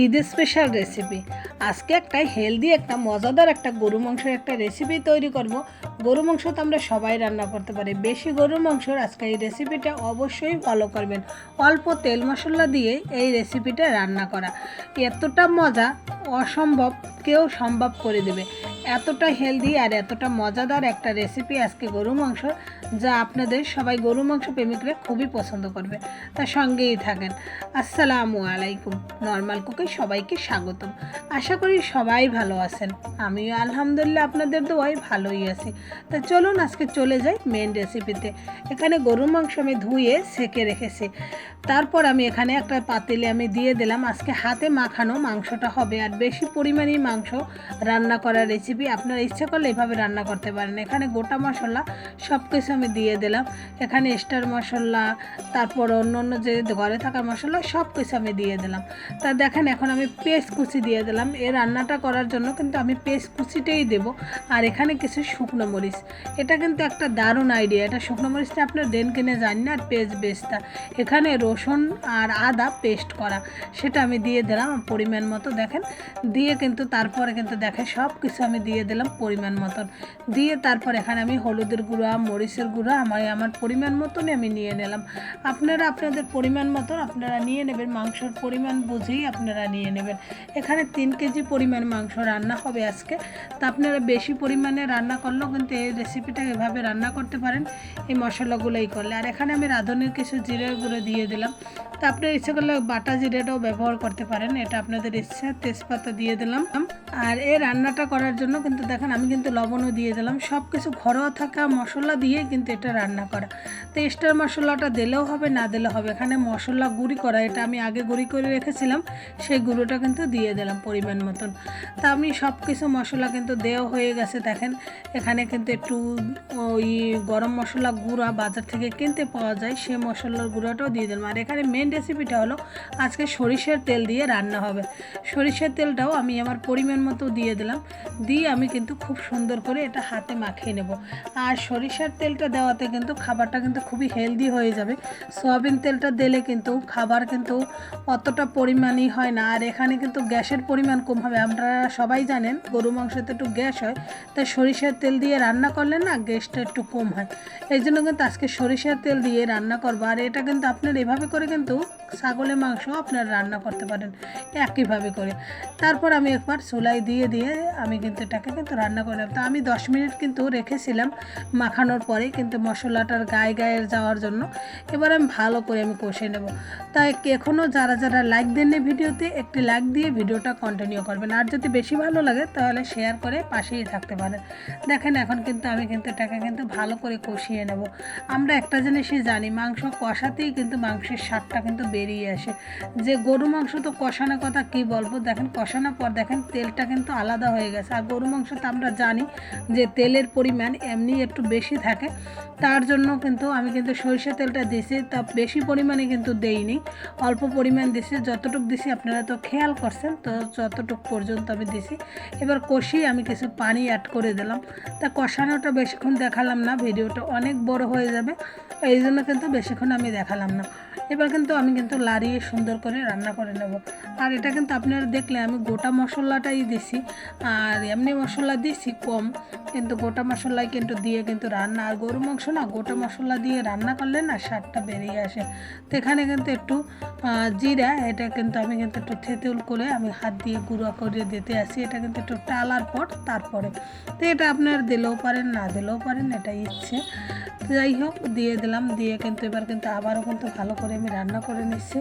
Eid special recipe আজকে একটা healthy একটা মজাদার, একটা গরু মাংসের একটা রেসিপি তৈরি করব। গরু মাংস তো আমরা সবাই রান্না করতে পারি। বেশি গরু মাংসর আজকে এই রেসিপিটা অবশ্যই ফলো করবেন। অল্প তেল মশলা দিয়ে এই রেসিপিটা রান্না করা। এতটা মজা অসম্ভব, কেউ সম্ভব করে দেবে। এতটা হেলদি আর এতটা মজাদার একটা রেসিপি আজকে গরু মাংস, যা আপনাদের সবাই গরু মাংস প্রেমিকরা খুবই পছন্দ করবে। তার সঙ্গেই থাকেন। আসসালামু আলাইকুম। নর্মাল কুকে সবাইকে স্বাগতম। আশা করি সবাই ভালো আছেন। আমিও আলহামদুলিল্লাহ আপনাদের দোয়াই ভালোই আছি। তা চলুন আজকে চলে যাই মেন রেসিপিতে এখানে গরু মাংস আমি ধুয়ে সেকে রেখেছি। তারপর আমি এখানে একটা পাতিলে আমি দিয়ে দিলাম। আজকে হাতে মাখানো মাংসটা হবে। আর বেশি পরিমাণেই মাংস রান্না করার রেসিপি আপনারা ইচ্ছা করলে এভাবে রান্না করতে পারেন। এখানে গোটা মশলা সব কিছু আমি দিয়ে দিলাম। এখানে স্টার মশলা, তারপর অন্য অন্য যে ঘরে থাকা মশলা সব কিছু আমি দিয়ে দিলাম। তা দেখেন, এখন আমি পেস্ট কুচি দিয়ে দিলাম। এই রান্নাটা করার জন্য কিন্তু আমি পেস্ট কুচিটাই দেবো। আর এখানে কিছু শুকনো মরিচ। এটা কিন্তু একটা দারুণ আইডিয়া। এটা শুকনো মরিচটা আপনার দেন কিনে জানি না, আর পেস্ট বেস্টটা। এখানে রসুন আর আদা পেস্ট করা। সেটা আমি দিয়ে দিলাম পরিমাণ মতো, দেখেন। দিয়ে কিন্তু তারপরে কিন্তু দেখেন সব কিছু আমি দিয়ে দিলাম পরিমাণ মতন। দিয়ে তারপর এখানে আমি হলুদের গুঁড়া, মরিচের গুঁড়া, আমার আমার পরিমাণ মতনই আমি নিয়ে নিলাম। আপনারা আপনাদের পরিমাণ মতন আপনারা নিয়ে নেবেন, মাংসর পরিমাণ বুঝেই আপনারা নিয়ে নেবেন। এখানে তিন কেজি পরিমাণ মাংস রান্না হবে আজকে। তা আপনারা বেশি পরিমাণে রান্না করলেও কিন্তু এই রেসিপিটা এভাবে রান্না করতে পারেন, এই মশলাগুলোই করলে। আর এখানে আমি রাঁধুনির কিছু জিরের গুঁড়ো দিয়ে দিলাম। তা আপনার ইচ্ছে করলে বাটা জিরেটাও ব্যবহার করতে পারেন, এটা আপনাদের ইচ্ছা, তেজপাতা দিয়ে দিলাম। আর এই রান্নাটা করার জন্য কিন্তু দেখেন আমি কিন্তু লবণও দিয়ে দিলাম। সব কিছু ঘরোয়া থাকা মশলা দিয়ে কিন্তু এটা রান্না করা। তো স্টার মশলাটা দিলেও হবে, না দিলেও হবে। এখানে মশলা গুঁড়ি করা, এটা আমি আগে গুঁড়ি করে রেখেছিলাম, সেই গুঁড়োটা কিন্তু দিয়ে দিলাম পরিমাণ মতন। তা আমি সব কিছু মশলা কিন্তু দেওয়া হয়ে গেছে, দেখেন। এখানে কিন্তু একটু ওই গরম মশলা গুঁড়া বাজার থেকে কিনতে পাওয়া যায়, সেই মশলার গুঁড়োটাও দিয়ে দিলাম। আর এখানে মেন রেসিপিটা হলো, আজকে সরিষার তেল দিয়ে রান্না হবে। সরিষার তেলটাও আমি আমার পরিমাণ মতো দিয়ে দিলাম। দিয়ে আমি কিন্তু খুব সুন্দর করে এটা হাতে মাখিয়ে নেব। আর সরিষার তেলটা দেওয়াতে কিন্তু খাবারটা কিন্তু খুবই হেলদি হয়ে যাবে। সয়াবিন তেলটা দিলে কিন্তু খাবার কিন্তু অতটা পরিমাণই হয় না। আর এখানে কিন্তু গ্যাসের পরিমাণ কম হবে। আপনারা সবাই জানেন, গরু মাংসতে একটু গ্যাস হয়, তাই সরিষার তেল দিয়ে রান্না করলে না গ্যাসটা একটু কম হয়। এই জন্য কিন্তু আজকে সরিষার তেল দিয়ে রান্না করব। আর এটা কিন্তু আপনার এভাবে করে কিন্তু ছাগলের মাংস আপনার রান্না করতে পারেন একইভাবে করে। তারপর আমি একবার চুলাই দিয়ে দিয়ে আমি কিন্তু এটাকে কিন্তু রান্না করলাম। তা আমি দশ মিনিট কিন্তু রেখেছিলাম মাখানোর পরে কিন্তু মশলাটার গায়ে গায়ে যাওয়ার জন্য। এবার আমি ভালো করে আমি কষে নেব। তাই এখনও যারা যারা লাইক দেননি ভিডিওতে, একটি লাইক দিয়ে ভিডিওটা কন্টিনিউ করবেন। আর যদি বেশি ভালো লাগে, তাহলে শেয়ার করে পাশেই থাকতে পারেন। দেখেন এখন কিন্তু আমি কিন্তু এটাকে কিন্তু ভালো করে কষিয়ে নেব। আমরা একটা জিনিসই জানি, মাংস কষাতেই কিন্তু মাংসের স্বাদটা কিন্তু বেরিয়ে আসে। যে গরু মাংস তো কষানোর কথা কি বলব? দেখেন কষানোর পর দেখেন তেলটা কিন্তু আলাদা হয়ে গেছে। আর মাংস তো আমরা জানি যে তেলের পরিমাণ এমনি একটু বেশি থাকে। তার জন্য কিন্তু আমি কিন্তু সরিষা তেলটা দিছি, তা বেশি পরিমাণে কিন্তু দেইনি। অল্প পরিমাণ দিছি, যতটুকু দিছি আপনারা তো খেয়াল করছেন, তো যতটুকু পর্যন্ত আমি দিছি। এবার কষিয়ে আমি কিছু পানি অ্যাড করে দিলাম। তা কষানোটা বেশিক্ষণ দেখালাম না, ভিডিওটা অনেক বড় হয়ে যাবে, এই জন্য কিন্তু বেশিক্ষণ আমি দেখালাম না। এবার কিন্তু আমি কিন্তু লাড়িয়ে সুন্দর করে রান্না করে নেব। আর এটা কিন্তু আপনারা দেখলে আমি গোটা মশলাটাই দিছি, আর এমনি মশলা দিয়েছি কম, কিন্তু গোটা মশলাই কিন্তু দিয়ে কিন্তু রান্না, আর গরু মাংস না, গোটা মশলা দিয়ে রান্না করলে না স্বাদটা বেরিয়ে আসে। তো এখানে কিন্তু একটু জিরা, এটা কিন্তু আমি কিন্তু একটু থেতুল করে আমি হাত দিয়ে গুঁড়ো করে দিতে আসি। এটা কিন্তু একটু টালার পর তারপরে। তো এটা আপনার দিলেও পারেন, না দিলেও পারেন, এটা ইচ্ছে। যাই হোক, দিয়ে দিলাম। দিয়ে কিন্তু এবার কিন্তু আবারও কিন্তু ভালো করে আমি রান্না করে নিচ্ছি।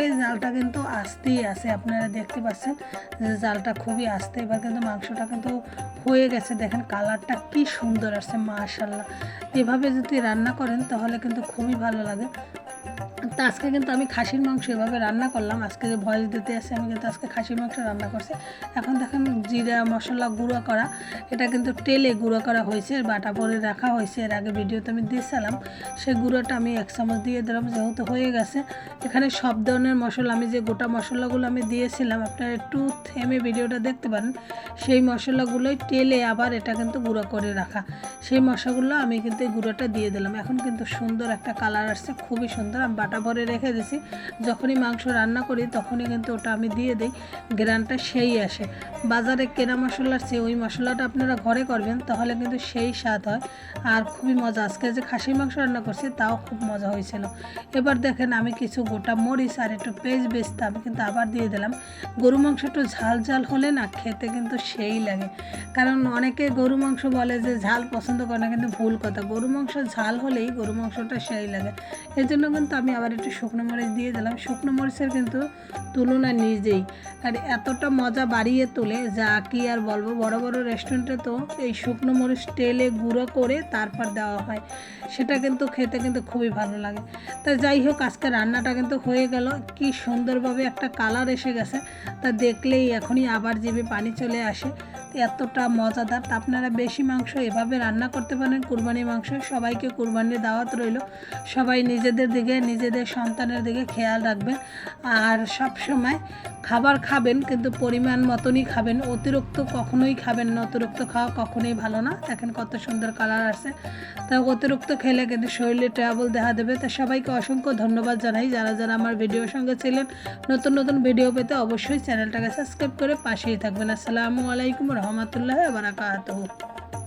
এই জালটা কিন্তু আসতেই আছে, আপনারা দেখতে পাচ্ছেন যে জালটা খুবই আসতে। এবার কিন্তু মাংসটা কিন্তু হয়ে গেছে। দেখেন কালারটা কি সুন্দর আসছে মাশাল্লাহ এভাবে যদি রান্না করেন তাহলে কিন্তু খুবই ভালো লাগে। তো আজকে কিন্তু আমি খাসির মাংস এভাবে রান্না করলাম। আজকে যে ভয়েস দিতে আসে আমি কিন্তু আজকে খাসির মাংস রান্না করছি। এখন দেখেন জিরা, মশলা গুঁড়ো করা। এটা কিন্তু তেলে গুঁড়ো করা হয়েছে, বাটা পরে রাখা হয়েছে। এর আগে ভিডিওতে আমি দিয়েছিলাম, সেই গুঁড়োটা আমি এক চামচ দিয়ে দিলাম, যেহেতু হয়ে গেছে। এখানে সব ধরনের মশলা, আমি যে গোটা মশলাগুলো আমি দিয়েছিলাম, আপনারা একটু থেমে ভিডিওটা দেখতে পারেন। সেই মশলাগুলোই তেলে আবার এটা কিন্তু গুঁড়ো করে রাখা। সেই মশলাগুলো আমি কিন্তু গুঁড়োটা দিয়ে দিলাম। এখন কিন্তু সুন্দর একটা কালার আসছে, খুবই সুন্দর। আমি বাটা ভরে রেখে দিছি। যখনই মাংস রান্না করি, তখনই কিন্তু ওটা আমি দিয়ে দিই। গ্রানটা সেই আসে। বাজারে কেনা মশলার চেয়ে ওই মশলাটা আপনারা ঘরে করবেন, তাহলে কিন্তু সেই স্বাদ হয়। আর খুবই মজা। আজকে যে খাসি মাংস রান্না করছি, তাও খুব মজা হয়েছিল। এবার দেখেন আমি কিছু গোটা মরিচ আর একটু পেঁয়াজ বেচতাম কিন্তু আবার দিয়ে দিলাম। গরু মাংস একটু ঝাল ঝাল হলে না খেতে কিন্তু সেই লাগে। কারণ অনেকে গরু মাংস বলে যে ঝাল পছন্দ করে না, কিন্তু ভুল কথা। গরু মাংস ঝাল হলেই গরু মাংসটা সেই লাগে। এর জন্য কিন্তু আমি আবার একটু শুকনো মরিচ দিয়ে দিলাম। শুকনো মরিচের কিন্তু তুলনা নিজেই। আর এতটা মজা বাড়িয়ে তোলে, যা কি আর বলব, বড় বড় রেস্টুরেন্টে তো এই শুকনো মরিচ তেলে গুঁড়ো করে তারপর দেওয়া হয়। সেটা কিন্তু খেতে কিন্তু খুবই ভালো লাগে। তা যাই হোক, আজকে রান্নাটা কিন্তু হয়ে গেল। কি সুন্দরভাবে একটা কালার এসে গেছে। তা দেখলেই এখনই আবার জিভে পানি চলে আসে। এতটা মজাদার। তা আপনারা বেশি মাংস এভাবে রান্না করতে পারেন। কুরবানি মাংস সবাইকে কুরবানির দাওয়াত রইল। সবাই নিজেদের দিকে, নিজেদের সন্তানের দিকে খেয়াল রাখবেন। আর সব সময় খাবার খাবেন, কিন্তু পরিমাণ মতনই খাবেন। অতিরিক্ত কখনোই খাবেন না। অতিরিক্ত খাওয়া কখনোই ভালো না। দেখেন কত সুন্দর কালার আছে তা অতিরিক্ত খেলে কিন্তু শরীরে ট্রাবল দেখা দেবে। তা সবাইকে অসংখ্য ধন্যবাদ জানাই। যারা যারা আমার ভিডিওর সঙ্গে ছিলেন, নতুন নতুন ভিডিও পেতে অবশ্যই চ্যানেলটাকে সাবস্ক্রাইব করে পাশেই থাকবেন। আসসালামু আলাইকুম রহমতুল্লাহ वरहमतुल्लाह तो।